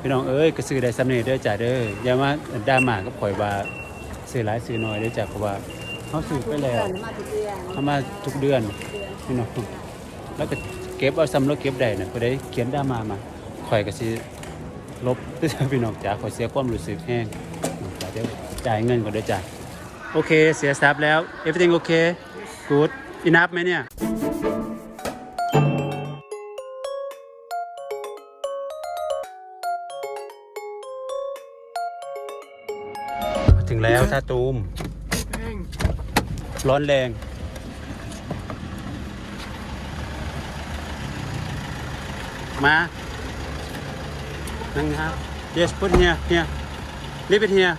พี่น้องเอ้ยก็ซื้อได้สำเร็จด้อจ้าเด้ออย่ามาดราม่ากับข่อยว่าซื้อหลายซื้อน้อยด้อจ้าเพราะว่าเฮาซื้อไปแล้วเดือนเฮามาทุกเดือนพี่น้องแล้วก็เก็บเอาซ้ำแล้วเก็บได้น่ะบ่ได้เขียนดราม่ามาข่อยก็สิลบด้อจ้าพี่น้องจ้าข่อยเสียความรู้สึกแฮงจ้าเดี๋ยวจ่ายเงินก่อนด้อจ้าโอเคเสียทรัพย์แล้ว everything okay good enough ไหมเนี่ย แล้วท่าตูม ร้อนแรง มานั่งครับ yes put here here leave it here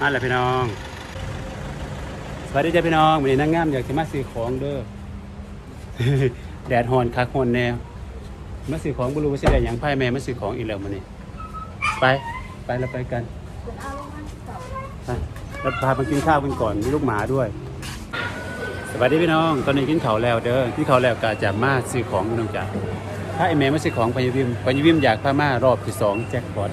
มาแล้วพี่น้อง สวัสดีจ้าพี่น้องวันนี้นั่งงามอยากจะมาซื้อของเด้อ แดดฮอนคักฮอนแนวมาซื้อของบุรุษว่าสิได้หยังไพ่แม่มาซื้อของอีกแล้วมันนี่ ไป ไปเราไปกันไปเราพาไปกินข้าวกันก่อนมีลูกหมาด้วย สวัสดีพี่น้อง ตอนนี้กินข้าวแล้วเด้อกินข้าวแล้วก็จะมาซื้อของพี่น้องจ๋าถ้าไอแม่มาซื้อของพยาวิมพยาวิมอยากพามารอบที่สองแจ็คพอต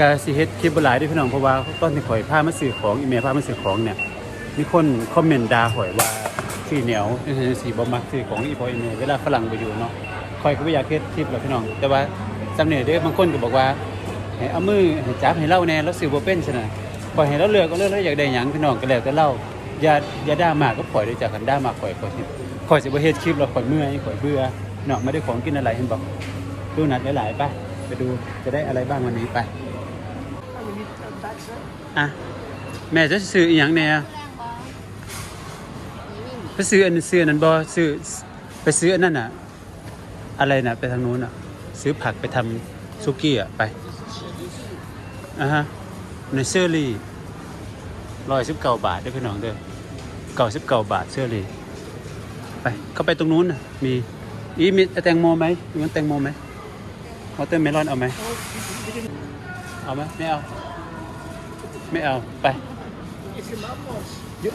กาสิเฮดคลิปหลายด้วยพี่น้องเพราะว่าตอนที่ข่อยพามาซื้อของอีแม่พามาซื้อของเนี่ยมีคนคอมเมนต์ด่าข่อยว่าขี้เหนียวสีบ่มักซื้อของอีพออีเมเวลาฝรั่งไปอยู่เนาะข่อยก็บ่อยากเฮ็ดคลิปหรอกพี่น้อง แต่ว่า สำเนียเด้อบางคนก็บอกว่าให้เอามือให้จับให้เล่าแน่แล้วซื้อบ่เป็นซั่นน่ะข่อยให้เราเลือกก็เลือกแล้วอยากได้หยังพี่น้องก็แล้วแต่เล่าอย่าอย่าด่ามากก็ข่อยด้วยจากคันด่ามากข่อยข่อยสิข่อยสิบ่เฮ็ดคลิปแล้วข่อยเมื่อยข่อยเบื่อเนาะไม่ได้ของกินอะไรเห็นบอกดูนัดหลายๆไปไปดูจะได้อะไรบ้างวันนี้ไปอะแม่จะซื้ออีหยังแน่ไปซื้ออันซื้อนนั้นบ่ซื้อไปซื้ออันนั้นน่ะ อะไรน่ะ ไปทางนู้นน่ะ ซื้อผักไปทำซุกี้อะ ไปอะฮะในเสื้อรีร้อยสิบเก้าบาทเด้อพี่น้องเด้อเก้าสิบเก้าบาทเสื้อรี่ไป เข้าไปตรงนู้นน่ะมี อีมีแตงโมไหมมีแตงโมไหมมอเตอร์เมลอนเอาไหมเอาไหมไม่เอา ไม่เอา ไป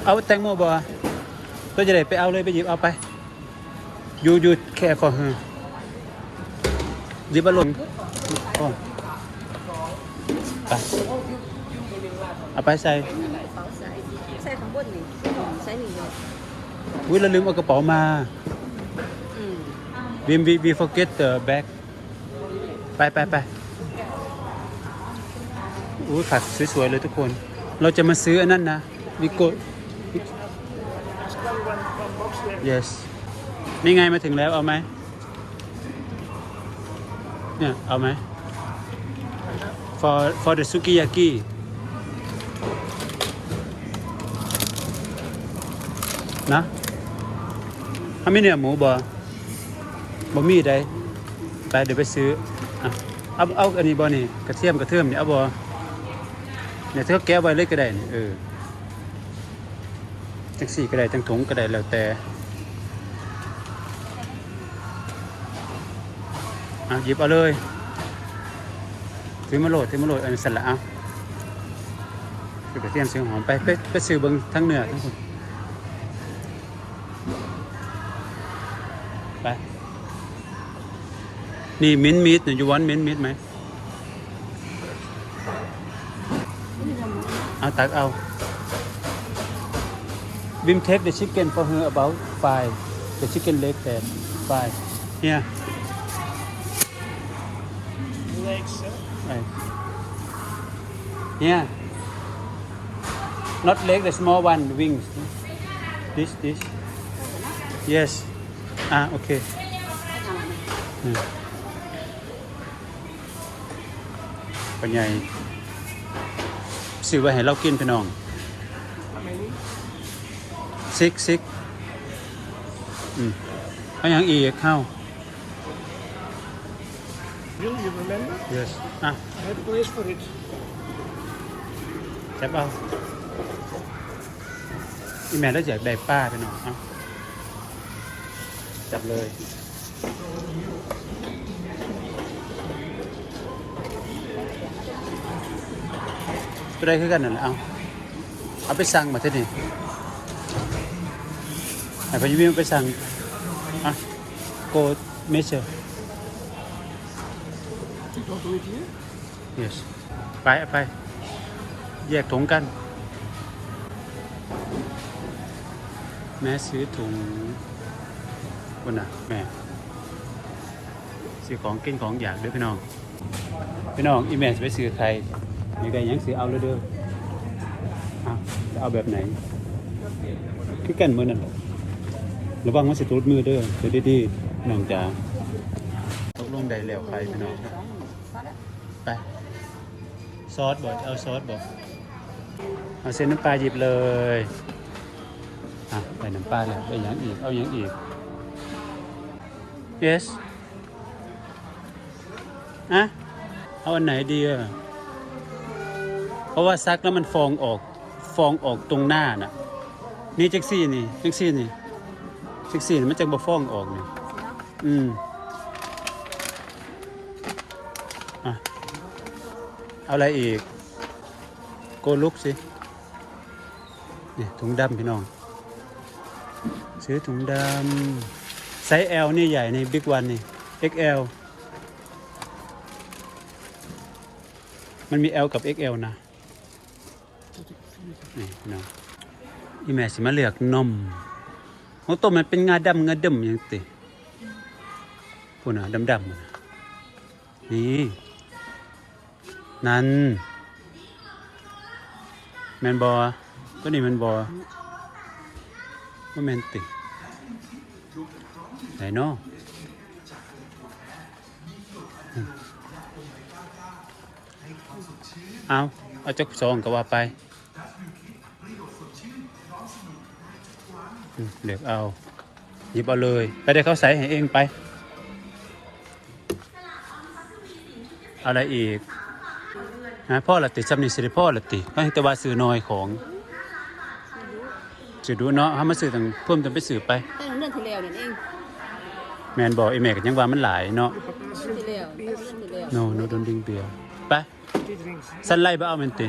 เอาแตงโมบ่ก็จะได้ไปเอาเลยไปหยิบเอาไปยูยูแค่ฟอร์ห ยิบมาลงอ๋อไปเอาไปใส่ใส่ข้างบนนี่ใส่นี่เลยอุ้ยเราลืมเอากระเป๋ามาอืม we we we forget the bag ไปไปไปอุ้ยผัดสวยๆเลยทุกคน เราจะมาซื้ออันนั้นนะวิโก yes นี่ไงมาถึงแล้วเอาไหม เนี่ย เอาไหม for for the sukiyaki นะถ้าไม่เนี่ยหมูบอบะมี่ได้ไปเดี๋ยวไปซื้ออะเอาเอาอันนี้บอนี่กระเทียมกระเทียมเนี่ยเอาบอเนี่ยเธอแก้ไว้เลยก็ได้นี่เออจังสี่ก็ได้จังถุงก็ได้แล้วแต่ อะหยิบเอาเลยถือมาโหลดถือมาโหลดอันนี้สละเอาซื้อกระเทียมซื้อหอมไปไปไปซื้อเบิ้งทั้งเหนือทั้งคนไป นี่มิ้นมิดเนี่ยยูวันมิ้นมิดไหมเอาตักเอา Vim take the chicken for her about five the chicken leg that five here sir. right here not leg the small one wings this this yes ah okay อืมปัญญาซื้อไว้ให้เรากิน พี่น้อง How many? ซิกซิกอืมเอาอย่างอีกเข้า Will you remember? yes อะ I had a place for it. จับเอาอีแม่ได้จากได้ป้าพี่น้องเอาจับเลยก็ได้คือกันนั่นแหละเอาเอาไปสั่งมาที่นี่ให้พยิมิมไปสั่งอะ go measure You don't do it here? yes ไปไป แยกถุงกัน แม่ซื้อถุงคนน่ะ แม่ซื้อของกินของอยากเด้อพี่น้อง พี่น้องอีแม่จะไปซื้อใครมีใครยังซื้อเอาเลยเด้ออ้าจะเอาแบบไหนคือกันมือนั่นหละระวังมันสิตุดมือเด้อเดี๋ยวดีๆน้องจ๋าตกลงได้แล้วใครพี่น้อง ไปซอสบดเอาซอสบดเอาเส้นน้ำปลาหยิบเลยอะใส่น้ำปลาแล้วได้หยังอีกเอาหยังอีก yes อะเอาอันไหนดีอะเพราะว่าซักแล้วมันฟองออกฟองออกตรงหน้าน่ะ นี่จักซี่นี่จักซี่นี่จักซี่นี่มันจะบ่ฟองออกนี่อืมอะ เอาอะไรอีก โกลุกสินี่ถุงดำพี่น้อง ซื้อถุงดำไซส์ L นี่ใหญ่ในบิ๊กวันนี่ XL มันมี L กับ XL นะนี่น้องอีแม่สิมาเลือกนมของต้มมันเป็นงาดำงาดำอย่างติพูดนะดำดำๆน่ นั่นแมนบอตัวนี้แมนบอว่าแมนติไหนเนาะอืมเอาเอาจักซองก็ว่าไปเลือกเอาหยิบเอาเลย ไปได้เขาใส่ให้เองไป อะไรอีก ฮะพ่อละติจำนี่สิได้พ่อละติเขาให้แต่ว่าซื้อน้อยของซื้อดูเนาะเขามาซื้อต่างเพิ่มต่างไปซื้อไปแต่เรื่องที่แล้วนั่นเองแมนบอกไอแม่ก็ยังว่ามันหลายเนาะเรื่องที่แล้วเรื่องที่แล้วโนโนดนดิงเบียร์ไป He drinks. สันไล่บ่เอาแมนติ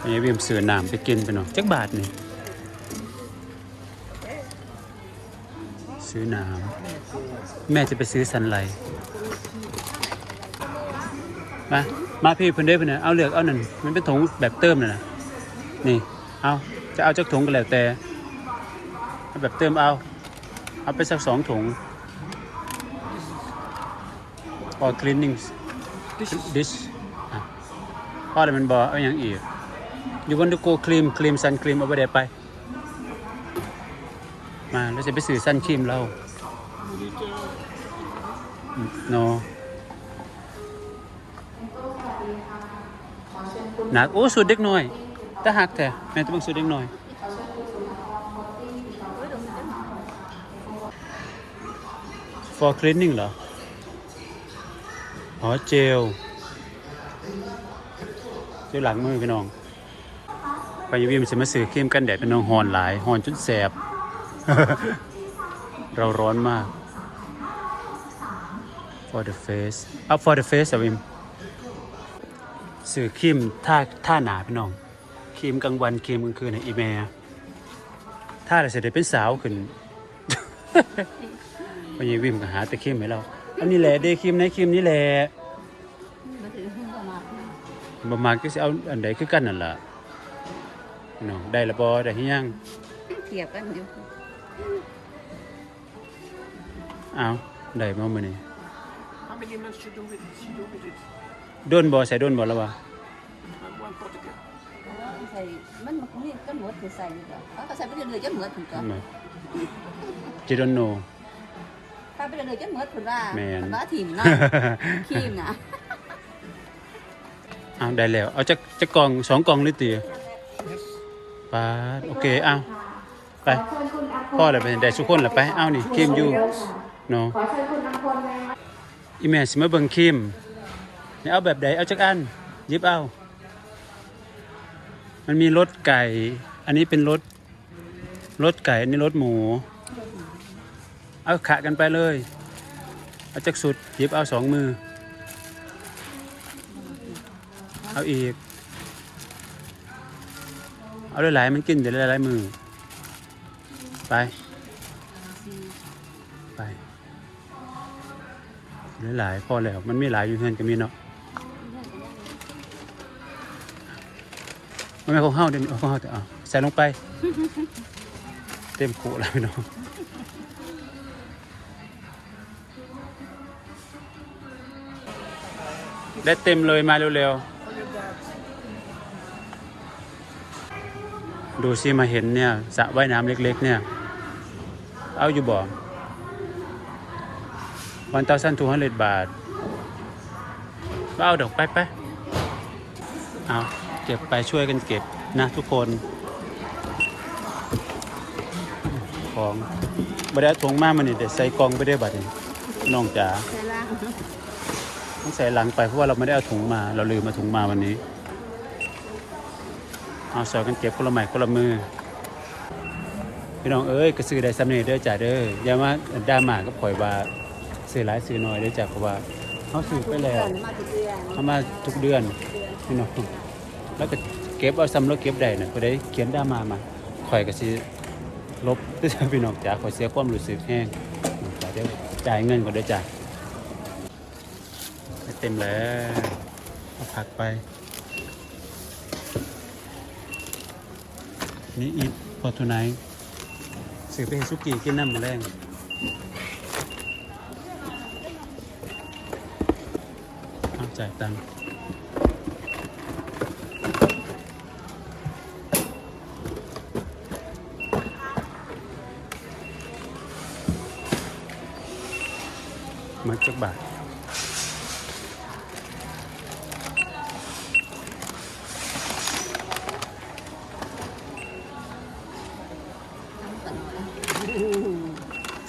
ไอ้เวียมซื้อน้ำไปกินไปเนาะจักบาทนี่ ซื้อน้ำแม่จะไปซื้อสันไลมามาพี่เพิ่นเด้เพิ่นน่ะเอาเลือกเอานั่นมันเป็นถุงแบบเติมน่ะนะนี่เอาจะเอาจักถุงก็แล้วแต่เอาแบบเติมเอาเอาไปสักสองถุง or cleaning dish อะพ่ออะไรมันบอกเอาอย่างอีก you want to go cream cream sun cream เอาไปเดี๋ยวไป มาแล้วจะไปซื้อซันครีมเรา you need uh, no หนักโอ้สุดเด็กหน่อยตาหักแท้แม่ต้องเบิ่งสุดเด็กหน่อย for cleaning เหรออ๋อเจลเจลหลังมือพี่น้องไปยาวิมจะมาซื้อครีมกันแดดเป็นน้องหอนหลายหอนจนแสบ เราร้อนมาก for the face up for the face อะวิมซื้อครีมท่าท่าหนาพี่น้องครีมกลางวันครีมกลางคืนในอีเมลท่าอะไรเสร็จได้เป็นสาวขึ้นพยาวิมก็หาแต่ครีมให้เราอันนี้แหละเดย์ครีมในครีมนี่แหละประมาณก็สิเอาอันใดคือกันนั่นล่ะน้องได้ละบ่ได้ยังเทียบกันอยู่ อ้าวได้มามื้อนี้ how many months you do with it? You do with it? โดนบ่ใส่โดนบ่แล้ววะ Like one pot again. ใส่มันมันนี่ก็หมดคือใส่นี่แหละเขาก็ใส่ไปเรื่อยๆจนหมดถึงก็จิดอนโน ถ้าไปเรื่อยๆจนหมดถึงว่าแม่น ว่าถิ่มเนาะครีมนะอ้าวได้แล้ว เอาจักจักกล่องสองกล่องหรือติ Yes. ปาดโอเคเอาไป พ่อเลยไปได้ทุกคนละไป เอานี่ครีมอยู่ เนาะอีแม่สิมาเบิ่งครีมนี่เอาแบบใดเอาจักอันหยิบเอา มันมีรสไก่ อันนี้เป็นรสรสไก่ อันนี้รสหมู เอาขะกันไปเลย เอาจักสุดหยิบเอาสองมือ เอาอีก เอาหลายๆมันกินเดี๋ยวหลายๆมือ หลายๆพอแล้ว มันมีหลายอยู่เพื่อนก็มีเนาะมันไม่ของเฮาเดี๋ยวนี้เอาของเฮาแต่เอาใส่ลงไป เต็มขูแล้วพี่น้องได้เต็มเลยมาเร็วๆ ดูสิมาเห็นเนี่ยสระว่ายน้ำเล็ก ๆ เนี่ย เอาอยู่บ่ วันเตาสั้นทูฮันเลบาทเอาดอกไปไปเอาเก็บไปช่วยกันเก็บนะทุกคน ของบไดเอาถุงมามันนี่เดี๋ยวใส่กองไปได้บัดนี้น้องจ๋าต้องใส่หลังไปเพราะว่าเราไม่ได้เอาถุงมา เราลืมมาถุงมาวันนี้ เอาสอยกันเก็บคนละไม้คนละมือพี่น้องเอ้ยก็ซื้อได้สำเนีเด้อจ้าเด้ออย่ามาด่าหมาก็ปล่อยว่า ซื้อหลายซื้อน้อยด้อจ้าเพราะว่าเขาซื้อไปแล้วเขามาทุกเดือนพี่น้องแล้วก็เก็บเอาซ้ำแล้วเก็บได้น่ะก็ได้เขียนด่ามามาข่อยก็สิลบด้อจ้าพี่น้องจ๋าข่อยเสียความรู้สึกแห้งจ้าเด้อจ่ายเงินก่อนด้อจ้าให้เต็มแล้วเอาผักไป นี่อีทพอทูไนท์ซื้อไปให้สุกี้กินน้ำมาแรงเอา จ่ายตังค์มาจักบาท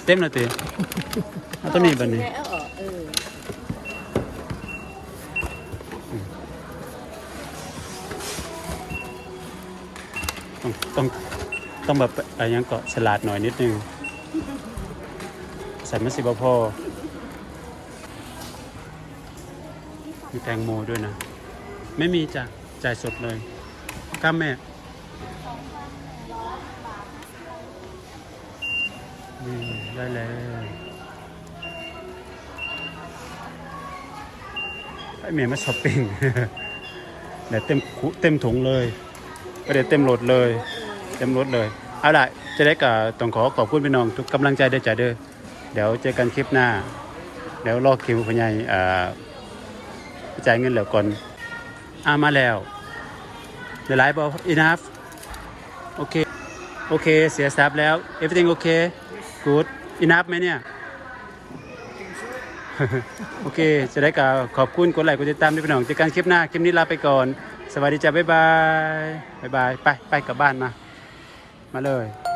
เต็มแล้วตีเอาตัวนี้บันนี้ ต้องต้องต้องแบบอะไรยังก็ฉลาดหน่อยนิดนึง ใส่มาสิบพอมีแตงโมด้วยนะ ไม่มีจ้ะจ่ายสดเลยก้ามแม่นี่ได้แล้วไอเมียมาช้อปปิ้งเดี๋ยเต็มคุเต็มถุงเลย ก็เดี๋ยวเต็มรถเลย เต็มรถเลย เอาล่ะจะได้กับต้องขอขอบคุณพี่น้องทุกกำลังใจเด้อจ้าเด้อเดี๋ยวเจอกันคลิปหน้า เดี๋ยวรอคิวพญายอ่าจ่ายเงินเหลือก่อนอามาแล้วเดี๋ยวไลฟ์บอ enough โอเคโอเค เสียทรัพย์แล้ว everything okay good enough ไหมเนี่ย โอเค จะได้กับขอบคุณกดไลค์กดติดตามด้วยพี่น้องเจอกันคลิปหน้า คลิปนี้ลาไปก่อน สวัสดีจ้าบ๊ายบาย บ๊ายบาย ไป ไปกลับบ้านมา มาเลย